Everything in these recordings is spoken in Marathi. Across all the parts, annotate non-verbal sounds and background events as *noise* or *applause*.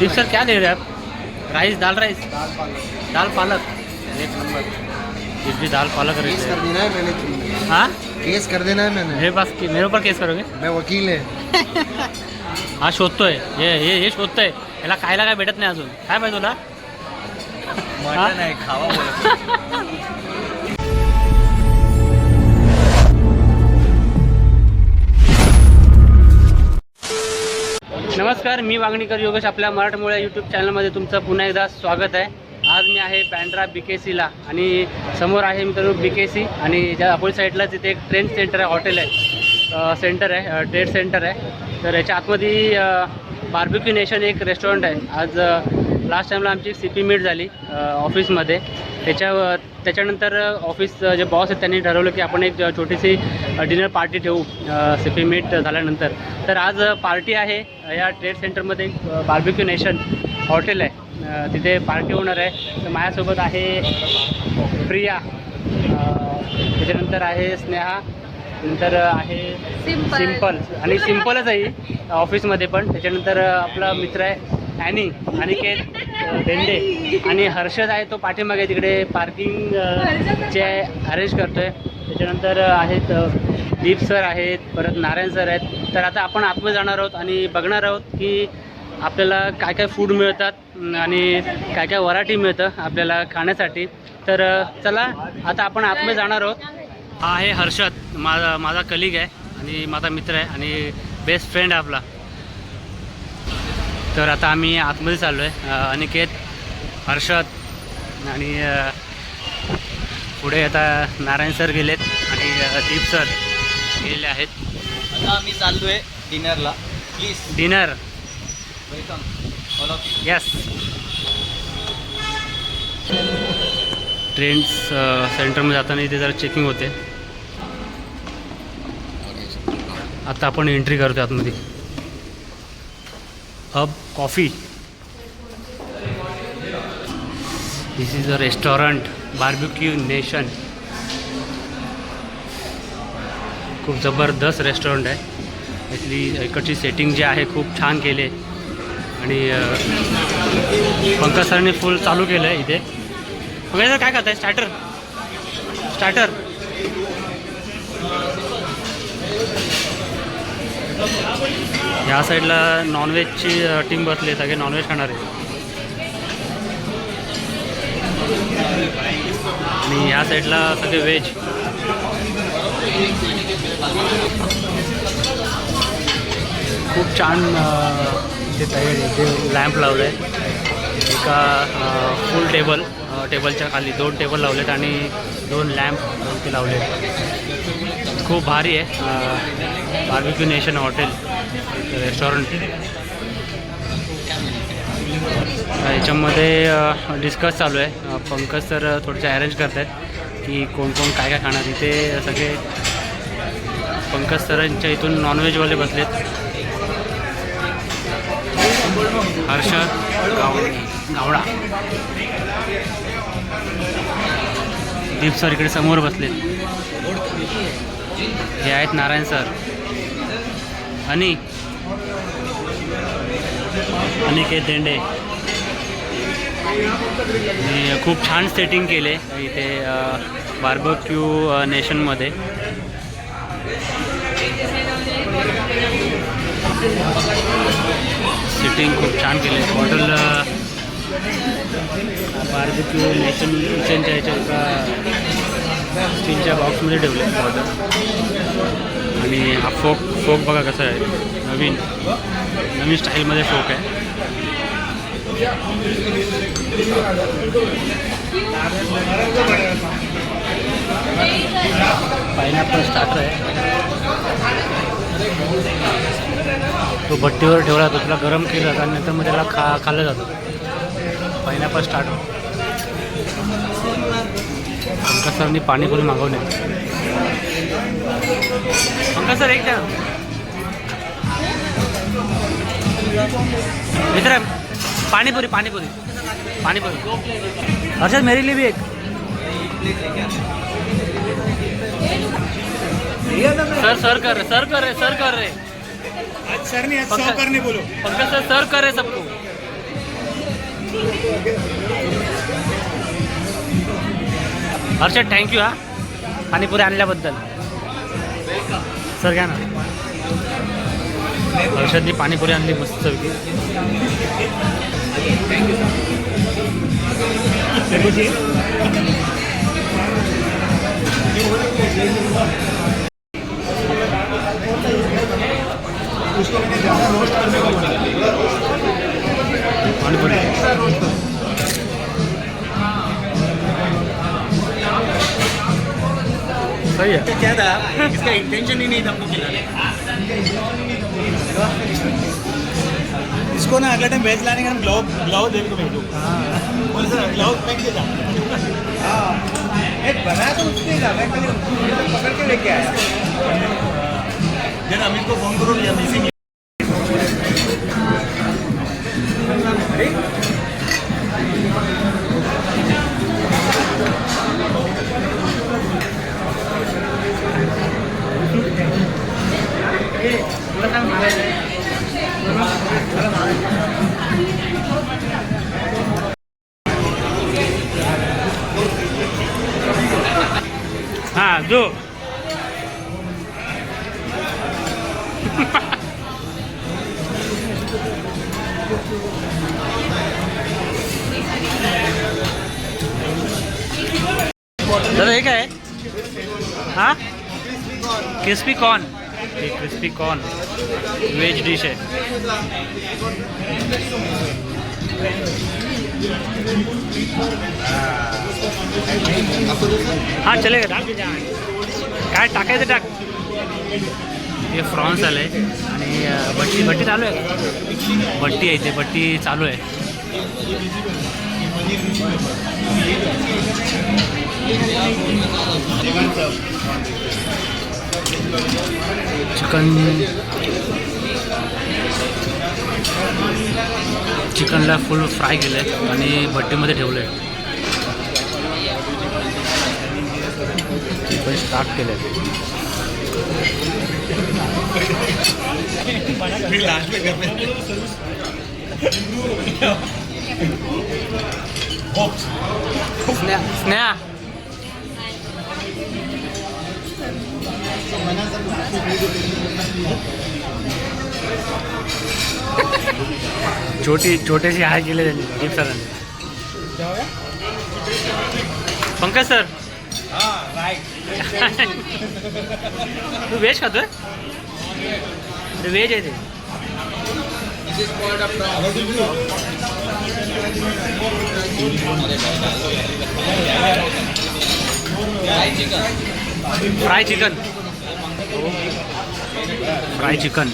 दीप सर क्या दे रहे हैं आप? राइस दाल राइस? दाल पालक। दाल पालक एक नंबर। दीप जी दाल पालक केस कर देना है मैंने हाँ? केस कर देना है मैंने। मेरे पास मेरे ऊपर केस करोगे? मैं वकील है। *laughs* हा शोधतोय हे। हे हे। शोधतोय याला खायला काय भेटत नाही अजून? काय पाहिजे तुला? है खावा *laughs* नमस्कार मी वागणीकर योगेश आपल्या मराठमोळ्या यूट्यूब चॅनलमध्ये तुमचं पुन्हा एकदा स्वागत आहे. आज मी आहे बँड्रा बी के सीला आणि समोर आहे मित्रांनो बी के सी आणि ज्या अपोजिट साईडलाच इथे एक ट्रेन सेंटर आहे हॉटेल आहे. सेंटर आहे ट्रेड सेंटर आहे. तर याच्या आतमध्ये बार्बिक्यू नेशन एक रेस्टॉरंट आहे. आज लास्ट टाईमला आमची सी पी मीट झाली ऑफिसमध्ये त्याच्या त्याच्यानंतर ऑफिस जे बॉस आहेत त्यांनी ठरवलं की आपण एक छोटीशी डिनर पार्टी ठेवू सी पी मीट झाल्यानंतर. तर आज पार्टी आहे. या ट्रेड सेंटरमध्ये बार्बिक्यू नेशन हॉटेल आहे. तिथे पार्टी होणार आहे. तर माझ्यासोबत आहे प्रिया त्याच्यानंतर आहे स्नेहा नंतर आहे. सिंपल आणि सिम्पलच आहे ऑफिसमध्ये पण. त्याच्यानंतर आपला मित्र आहे ॲनी अनिकेत अ, देंडे आणि हर्षद आहे तो पाठीमागे तिकडे. पार्किंग चे अरेंज करतोय. त्याच्यानंतर आहेत दीप सर आहेत परत नारायण सर आहेत. तर आता आपण आतमध्ये जाणार आहोत आणि बघणार आहोत की आपल्याला काय काय फूड मिळतात आणि काय काय व्हरायटी मिळतं आपल्याला खाण्यासाठी. तर चला आता आपण आतमध्ये जाणार आहोत. हा आहे हर्षद माझा माझा कलिग आहे आणि माझा मित्र आहे आणि बेस्ट फ्रेंड आहे आपला. तर आता आम्ही आतमध्ये चाललो आहे अनिकेत हर्षद आणि पुढे आता नारायण सर गेलेत आणि दीप सर गेलेले आहेत. आता आम्ही चाललोय डिनरला please dinner welcome all of yes trends सेंटरमध्ये जाताना इथे जरा चेकिंग होते. आता आपण एंट्री करतो आतमध्ये. Hub coffee this is a restaurant barbecue nation खूप जबरदस्त रेस्टॉरंट आहे. इथली इकडची सेटिंग जी आहे खूप छान केली आणि पंकज सरांनी फुल चालू केलं आहे इथे. वगैरे सर काय आहे स्टार्टर स्टार्टर ह्या साईडला नॉनव्हेजची टीम बसली आहे सगळे नॉनव्हेज खाणारे आणि ह्या साईडला सगळे व्हेज खूप छान ते इथे तयारी इथे लॅम्प लावलं आहे एका फुल टेबल टेबलच्या खाली दोन टेबल लावलेत आणि दोन लॅम्प वरती लावलेत. खूप भारी आहे. बार्बिक्यू नेशन हॉटेल रेस्टॉरंट याच्यामध्ये डिस्कस चालू आहे. पंकज सर थोडेसे अरेंज करत आहेत की कोण कोण काय काय खाणार. इथे सगळे पंकज सरांच्या इथून नॉनव्हेजवाले बसलेत. हर्षद गाव गावडा. दीप सर इकडे समोर बसले. हे आहेत नारायण सर. आणि? अनिकेत देंडे. मी खूप छान सेटिंग केले इथे बार्बक्यू नेशनमध्ये सिटिंग खूप छान केले. बॉटल बार्बिक्यू नेशन किचनच्या ह्याच्या का स्टीलच्या बॉक्समध्ये ठेवले ऑर्डर आणि हा फोक फोक बघा कसा आहे. नवीन नवीन स्टाईलमध्ये फोक आहे. पायनॅपल स्टार्टर आहे. तो भट्टीवर ठेवला जातो त्याला गरम केलं जातं आणि नंतर मग त्याला खा खाल्लं जातं. पायनॅपल स्टार्ट पंकज सरांनी पाणीपुरी मागवले. पंकज सर एक द्या. मित्र पाणीपुरी पाणीपुरी पाणीपुरी हर्षद मेरे लिए भी एक. सर सर कर रहे सर कर रहे सर कर रहे आज सर ने आज पंकज- सौ करने बोलो पंकज सर सर कर रहे सबको हर्षद थँक्यू हा. पाणीपुरी आणल्याबद्दल. सर घ्या ना. हर्षदनी पाणीपुरी आणली मस्त सही है क्या था इसका इंटेंशन ही नहीं था आपको खिलाने इसको ना अगले टाइम वेज लाने का ग्लव ग्लव दे को भेजो बोल सर ग्लव फेंक दे जा बना तो उसने था मैं कल पकड़ के लेके आया जरा अमित को फ़ोन करो या मिसिंग क्रिस्पी कॉर्न. हे क्रिस्पी कॉर्न. व्हेज डिश आहे. हा चलेगा टाक काय टाकायचं टाक. हे फ्रॉन्स आलं आहे आणि भट्टी भट्टी चालू आहे भट्टी आहे इथे भट्टी चालू आहे. चिकन चिकनला फुल फ्राय केलं आहे आणि भट्टीमध्ये ठेवलं आहे चिकन स्टार्ट केलं आहे फिर छोटी छोटेशी हाय केले त्यांनी दीप सरांनी. पंकज सर. तू व्हेज खातोय? ते व्हेज आहे ते. Chicken fry chicken fry chicken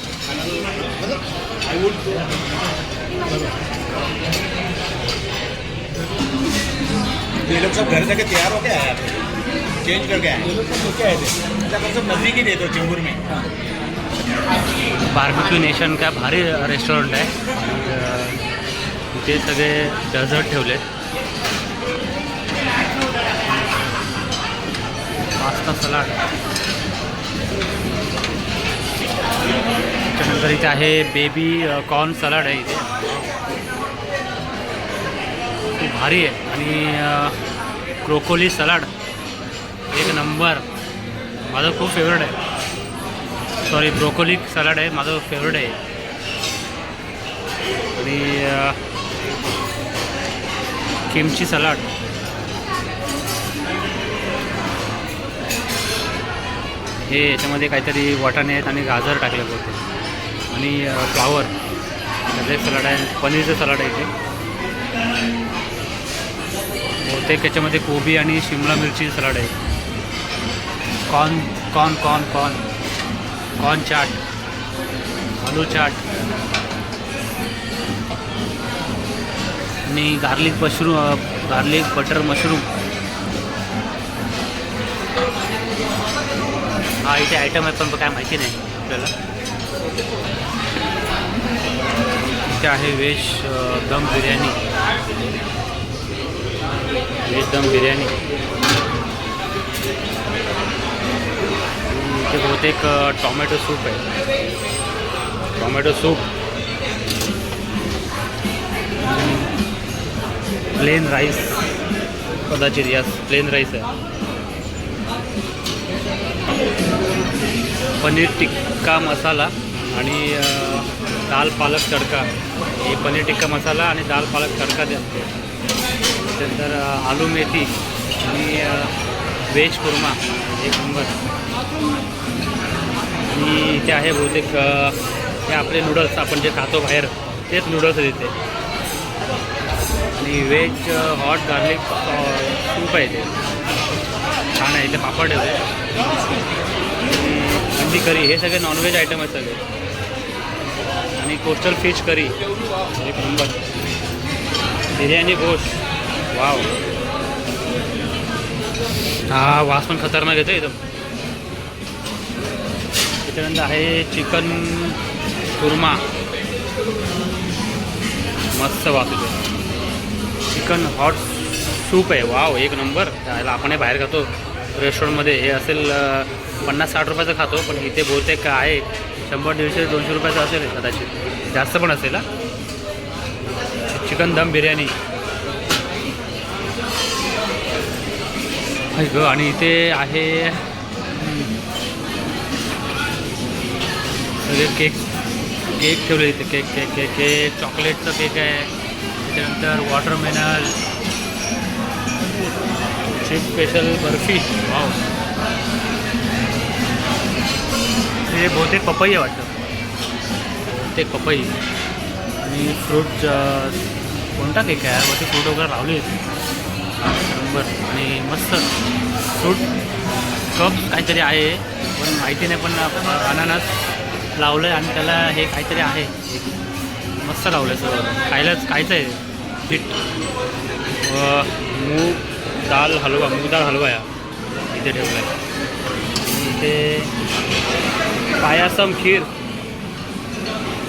ये लोग सब घर जाके तैयार होके आए चेंज करके आए ये लोग सब क्या है मतलब सब नजदीक ही दे दो चेंबूर में। बार्बिक्यू नेशन काय भारी रेस्टॉरंट आहे इथे सगळे डझर्ट ठेवले पास्ता सलाड. त्याच्यानंतर इथे आहे बेबी कॉर्न सलाड आहे इथे. खूप भारी आहे. आणि क्रोकोली सलाड एक नंबर माझं खूप फेवरेट आहे. सॉरी ब्रोकोली सलाड आहे. माझं फेवरेट आहे. आणि किमची सलाड हे याच्यामध्ये काहीतरी वाटाणे आहेत आणि गाजर टाकले होते. आणि फ्लावर. म्हणजे सलाड आहे पनीरचं सलाड आहे इथे. बहुतेक याच्यामध्ये कोबी आणि शिमला मिरची सलाड आहे. Corn corn corn corn. Corn chaat. Aloo chaat. आणि garlic mushroom garlic butter mushroom. हा इथे आयटम आहे पण काय माहिती नाही आपल्याला. इथे आहे व्हेज दम बिर्याणी. व्हेज दम बिर्याणी. इथे बहुतेक टॉमॅटो सूप आहे. Tomato soup. Plain rice. कदाचित यास प्लेन राईस आहे. पनीर टिक्का मसाला आणि दाल पालक तडका. हे पनीर टिक्का मसाला आणि दाल पालक तडका द्या. त्यानंतर आलू मेथी आणि वेज व्हेज कुर्मा एक नंबर. आणि इथे आहे बहुतेक हे आपले नूडल्स. आपण जे खातो बाहेर तेच नूडल्स देते. आणि व्हेज हॉट गार्लिक सूप आहे ते. छान आहे इथे पापड आहे आणि करी हे सगळे नॉनव्हेज आयटम आहेत सगळे. आणि कोस्टल फिश करी. एक नंबर बिर्याणी गोश. वाव हा वास पण खतरनाक येतो एकदम. त्याच्यानंतर आहे चिकन कुर्मा. मस्त वास येतो चिकन हॉट सूप आहे. वाव एक नंबर त्याला आपण बाहेर खातो. रेस्टॉरंटमध्ये हे असेल पन्नास साठ रुपयाचं खातो पण इथे बहुतेक आहे शंभर दीडशे दोनशे रुपयाचं असेल कदाचित. जास्त पण असेल हा? चिकन दम बिर्याणी. ग आणि इथे आहे सगळे केक केक ठेवले इथे केक केक केक केक चॉकलेटचं केक आहे. त्याच्यानंतर watermelon chip special barfi. Wow हे बहुतेक पपई आहे वाटतं. ते पपई. आणि फ्रूट कोणता केक आहे? वरती फ्रूट वगैरे लावले बरं आणि मस्त फ्रूट कप काहीतरी आहे. पण माहिती नाही पण अनानस लावलं आहे आणि त्याला हे काहीतरी आहे. एक मस्त लावलं आहे सर खायलाच खायचं आहे पीठ मूग दाल हलवा मूग दाल हलवा या इथे ठेवला आहे इथे पायासम खीर.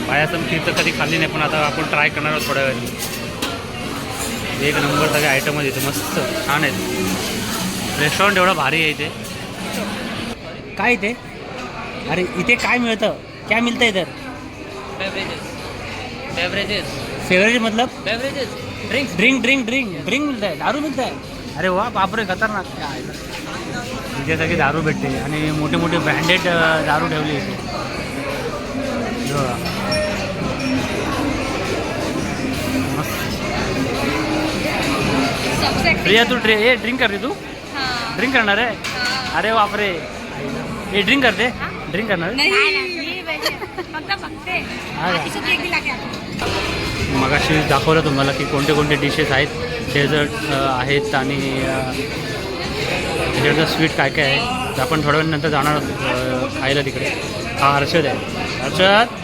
पायासम खीर तर कधी खाल्ली नाही पण आता आपण ट्राय करणार आहोत थोड्या वेळाने. एक नंबर सगळे आयटम आहेत इथे मस्त छान आहेत. रेस्टॉरंट एवढं भारी आहे इथे. काय इथे? अरे इथे काय मिळतं? काय मिळतं इधर बेवरेजेस बेवरेजेस फेवरेट मतलब? Beverages drinks drink drink drink drink मिळत आहे दारू मिळत आहे अरे वा बापरे खतरनाक. इथे सगळी दारू भेटते आणि मोठे मोठे ब्रँडेड दारू ठेवली इथे. प्रिया तू ड्रे हे ड्रिंक करते तू? ड्रिंक करणार आहे? अरे बापरे. हे ड्रिंक करते? ड्रिंक करणार का? मगाशी दाखवलं तुम्हाला की कोणते कोणते डिशेस आहेत डेझर्ट आहेत आणि त्याच्यानंतर स्वीट काय काय आहे तर आपण थोड्या वेळानंतर जाणार खायला तिकडे. हा हर्षद आहे. हर्षद?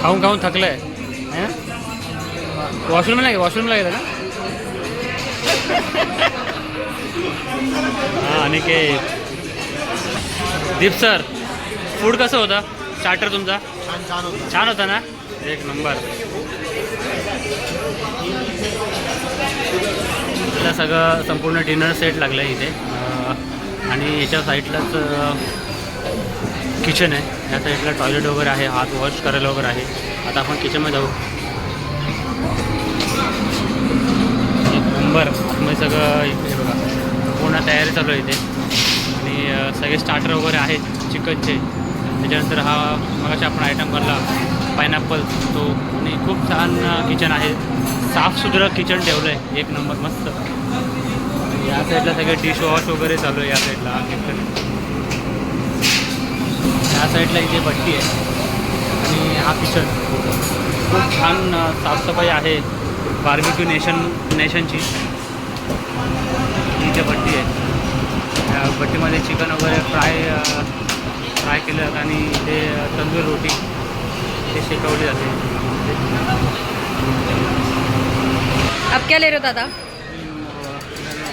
खाऊन खाऊन थकलं आहे वॉशरूमला नाही वॉशरूमला गेलं ना? हां आणि के दीप सर फूड कसं होतं? स्टार्टर तुमचा? छान होता ना? एक नंबर. इथलं सगळं संपूर्ण डिनर सेट लागलं आहे इथे आणि याच्या साईडलाच किचन आहे. या साईडला टॉयलेट वगैरे आहे हात वॉश करायला वगैरे आहे. आता आपण किचनमध्ये जाऊ. एक नंबर. आतमध्ये सगळं इथे बघा. पूर्ण तयारी चालू आहे इथे. आणि सगळे स्टार्टर वगैरे आहेत चिकनचे. त्याच्यानंतर हा मगाशी आपण आयटम भरला पायनॅपल तो. आणि खूप छान किचन आहे. साफसुथरं किचन ठेवलं आहे एक नंबर. मस्त. या साईडला सगळे डिश वॉश वगैरे चालू आहे या साईडला. या साईडला इथे भट्टी आहे. आणि हा किचन खूप छान साफसफाई आहे बार्बिक्यू नेशन नेशनची इथे भट्टी आहे. या भट्टीमध्ये चिकन वगैरे फ्राय फ्राय केलं जातं आणि इथे तंदूर रोटी ते शेकवली जाते. अब क्या ले रहे हो दादा?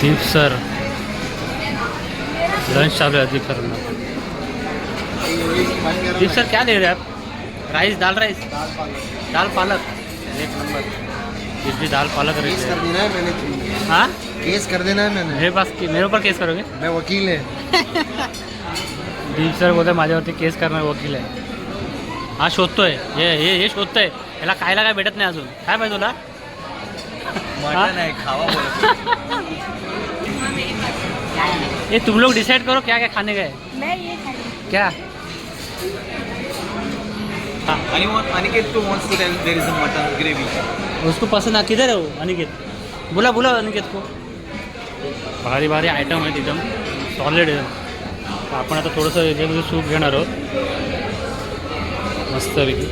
दीप सर। लंच चालू है दीप सर दीप सर क्या दे रहे हैं आप? राइस दाल राइस? दाल पालक। एक नंबर। इसकी दाल पालक केस कर देना है मैंने। हाँ? केस कर देना है मैंने। मेरे पास मेरे ऊपर केस करोगे? मैं वकील है। *laughs* दीप सर बोलते माजे माझ्यावरती केस करना वकील है। हाँ शोधतो है ये ये ये हे है याला खायला काय भेटत नाही अजून? काय पाहिजे तुला? मटन आहे खावा ये *laughs* तुम लोग डिसाइड करो क्या क्या खाने का है। मैं ये खाई क्या? आणि Aniket too wants to tell there is a mutton gravy उसको पसंद आ किधर है वो अनिकेत? बोला बोला अनिकेत को। भारी भारी आयटम आहेत एकदम. सॉलिड आहे. तर आपण आता थोडंसं याच्यामध्ये सूप घेणार आहोत. मस्तपैकी.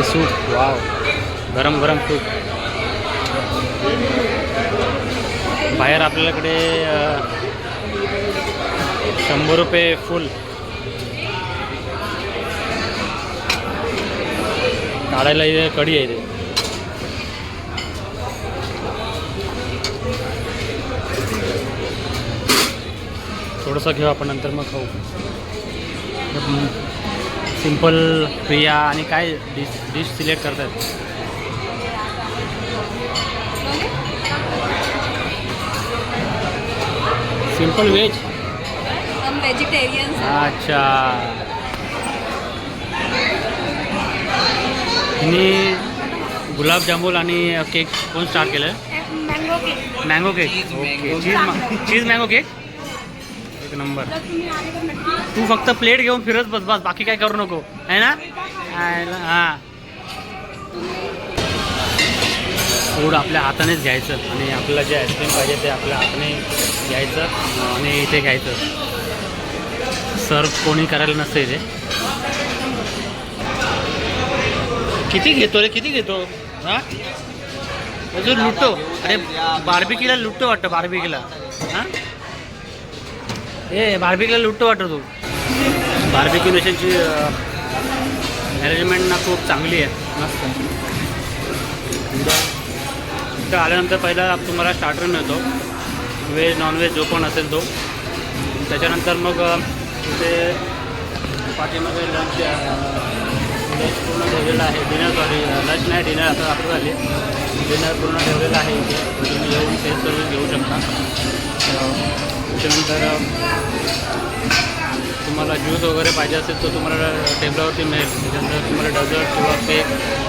हे सूप. वाव. गरम गरम सूप. बाहेर आपल्याकडे शंभर रुपये फुल. काढायला इथे कढी आहे इथे. थोडंसं घेऊ आपण नंतर मग खाऊ. सिंपल प्रिया आणि काय डिश डिश सिलेक्ट करतात? Simple veg? हम वेजिटेरियन अच्छा. हिने गुलाबजामुन आणि केक कोण स्टार्ट केलं mango cake mango cake okay cheese mango cake number. तू फक्त प्लेट घेऊन फिरत बस बस. बाकी काय करू नको. आहे ना? हा. फूड आपल्या हातानेच घ्यायचं. आणि आपल्याला जे आईस्क्रीम पाहिजे ते आपल्या हाताने घ्यायचं आणि इथे घ्यायचं. सर्व कोणी करायला नसतं इथे किती घेतो रे? किती घेतो? हां? अजून लुटतो अरे बार्बिकीला लुटतो वाटतं बार्बिकीला ए बार्बिकीला लुटतो वाटतं तू. बार्बिक्यू नेशनची मॅनेजमेंट ना खूप चांगली आहे. मस्त. इथं आल्यानंतर पहिला तुम्हाला स्टार्टर मिळतो. व्हेज नॉनव्हेज जो पण असेल तो. त्याच्यानंतर मग तिथे पाठीमागे लंच लंच पूर्ण ठेवलेलं आहे. डिनर सॉरी लंच नाही डिनर आता रात्र झाली. डिनर पूर्ण ठेवलेलं आहे इथे. तुम्ही येऊन ते सर्व घेऊ शकता. त्याच्यानंतर तुम्हाला ज्यूस वगैरे पाहिजे असेल तो तुम्हाला टेबलावरती मिळेल. त्याच्यानंतर तुम्हाला डझर्ट किंवा केक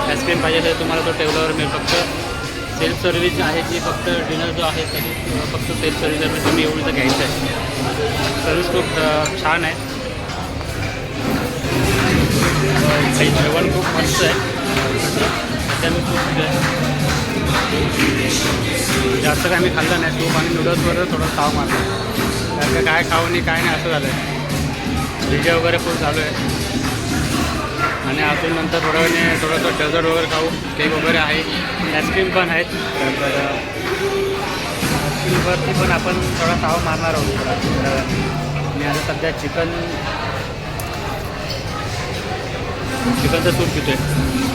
आईस्क्रीम पाहिजे असेल तुम्हाला तो टेबलावर मिळेल. फक्त सेल्फ सर्व्हिस जी आहे जी फक्त डिनर जो आहे त्याची फक्त सेल्फ सर्व्हिस आहे. तुम्ही एवढी तर घ्यायचं आहे. सर्व्हिस खूप छान आहे. जेवण खूप मस्त आहे. जास्त काय मी खाल्लं नाही सूप आणि नूडल्सवर थोडं खाव मारलं. कारण का काय खावं आणि काय नाही असं झालं आहे डीजे वगैरे फुल चालू आहे. आणि अजून नंतर थोडं वेळाने थोडंसं डेझर्ट वगैरे खाऊ. केक वगैरे आहे. आईस्क्रीम पण आहेत तर आईस्क्रीमवरती पण आपण थोडा ताव मारणार आहोत. थोडा आणि आता सध्या चिकन चिकनचं सूप पितो आहे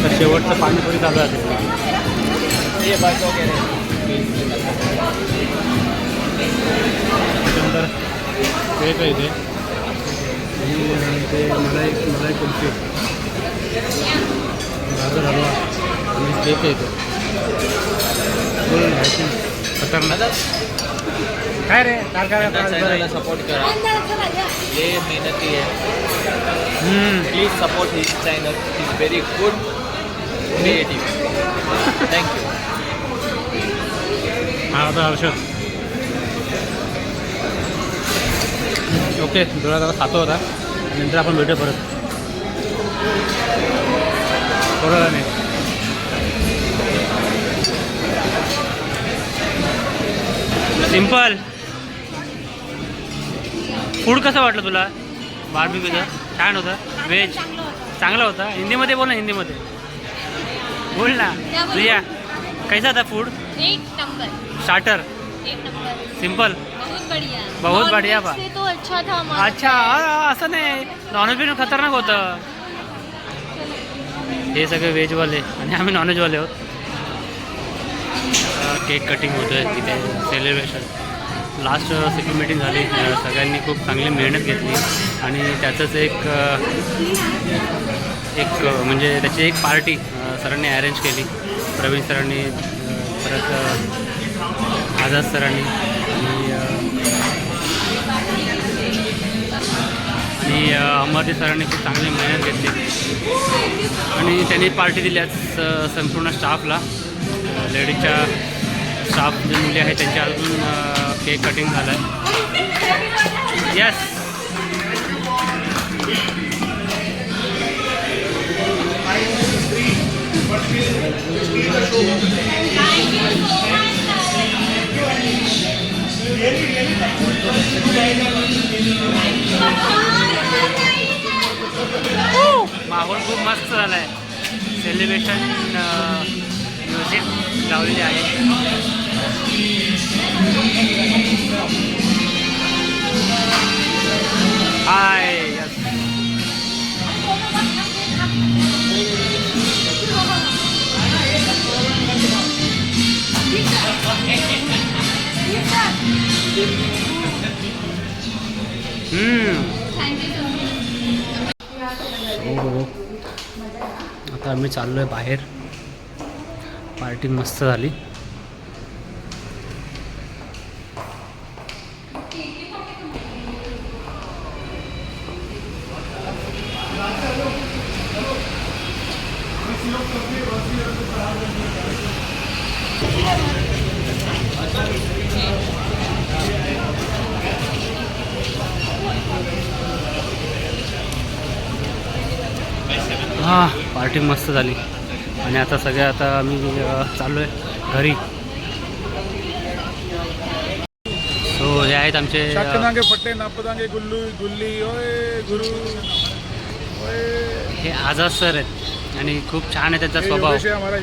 तर शेवटचं पाणीपुरी चालू आहे. त्याच्यानंतर केक आहे इथे आणि ते मलाई मलाई कुल्फी गाजर हलवा आणि केक आहे इथे बोलून घ्यायची खतरनाक काय रे काय काय काय सपोर्ट करा ये मेहनती है हम्म. Please support his channel is very good creative thank you हा होता हर्षद ओके डोळ्यात आता खातो होता नंतर आपण भेटू परत. थोडं नाही सिंपल फूड कसं वाटलं तुला? बार्बिक्यूचं छान होतं. व्हेज चांगलं होतं. हिंदीमध्ये बोल ना हिंदीमध्ये. बोल ना. प्रिया कैसा था फूड स्टार्टर सिंपल बढ़िया। बहुत बढ़िया बा। से तो अच्छा था हमारा। अच्छा असं नाही नॉनव्हेज बिन खतरनाक होतं। हे सगळे व्हेजवाले आणि आम्ही नॉनव्हेजवाले आहोत केक कटिंग होतं आहे तिथे सेलिब्रेशन लास्ट सेकंड मीटिंग झाली सगळ्यांनी खूप चांगली मेहनत घेतली. आणि त्याचंच एक एक म्हणजे त्याची एक पार्टी सरांनी अरेंज केली. प्रवीण सरांनी परत आझाद सरांनी. आणि अ, सरांनी खूप चांगली मेहनत घेतली. आणि त्यांनी पार्टी दिली आज स- संपूर्ण स्टाफला. लेडीजच्या स्टाफ जे मुली आहेत त्यांच्या अजून केक कटिंग झालं आहे. येस माहोल खूप मस्त झाला आहे सेलिब्रेशन म्युझिक लावलेली आहे. हाय यस हो हो आता आम्ही चाललो आहे बाहेर. पार्टी मस्त झाली. हां पार्टी मस्त झाली. आणि आता सगळे आता आम्ही चाललो आहे घरी. सो हे आहेत आमचे फट्टे नापदांगे गुल्लू गुल्ली ओय गुरु. हे आझाद सर आहेत. आणि खूप छान आहे त्यांचा स्वभाव.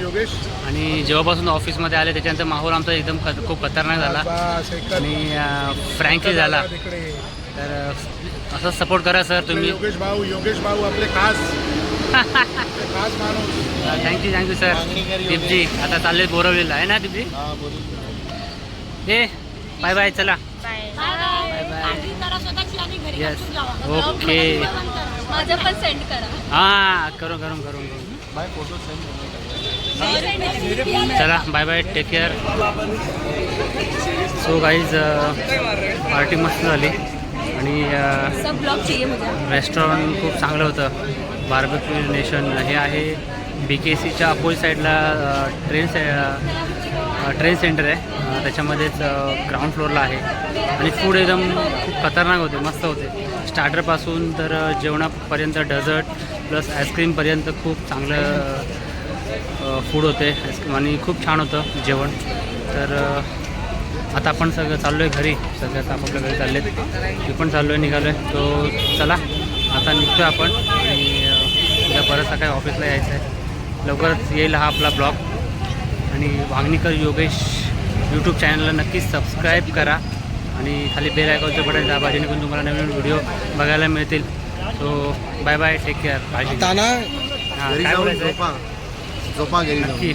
योगेश आणि जेव्हापासून ऑफिसमध्ये आले त्याच्यानंतर माहोल आमचा एकदम खूप खतरनाक झाला. आणि फ्रँकली झाला. तर असंच सपोर्ट करा सर तुम्ही. योगेश भाऊ योगेश भाऊ आपले खास. थँक्यू थँक्यू सर दीपजी आता चालले बोरवलेलं. आहे ना दीपजी? ए बाय बाय चला. बाय बाय येस ओके माझं पण सेंड करा हां करू करू करू करू चला bye bye take care so guys party मस्त झाली. आणि अ, सब ब्लॉग चाहिए मुझे. रेस्टॉरंट खूप चांगलं होतं. बार्बेक्यू नेशन हे आहे. बी के सीच्या अपोजिट साईडला ट्रेन से ट्रेन सेंटर आहे. त्याच्यामध्येच ग्राउंड फ्लोअरला आहे. आणि फूड एकदम खूप खतरनाक होते मस्त होते. स्टार्टरपासून तर जेवणापर्यंत डझर्ट प्लस आईस्क्रीमपर्यंत खूप चांगलं फूड होते. आईस्क्रीम आणि खूप छान होतं जेवण. तर आता आपण सगळं चाललो आहे घरी. सगळं आता आपापल्या घरी चालले मी पण चाललो आहे निघालो आहे तो चला आता निघतो आपण. उद्या परत सकाळी ऑफिसला यायचं आहे. लवकरच येईल हा आपला ब्लॉग. आणि वांगणीकर योगेश यूट्यूब चॅनलला नक्कीच सबस्क्राईब करा. आणि खाली बेल आयकॉनचं बटन दाबा जेणेकरून तुम्हाला नवीन व्हिडिओ बघायला मिळतील. So bye bye take care काळजी. आता हां, काय बोलायचं आहे? झोपा. नक्की.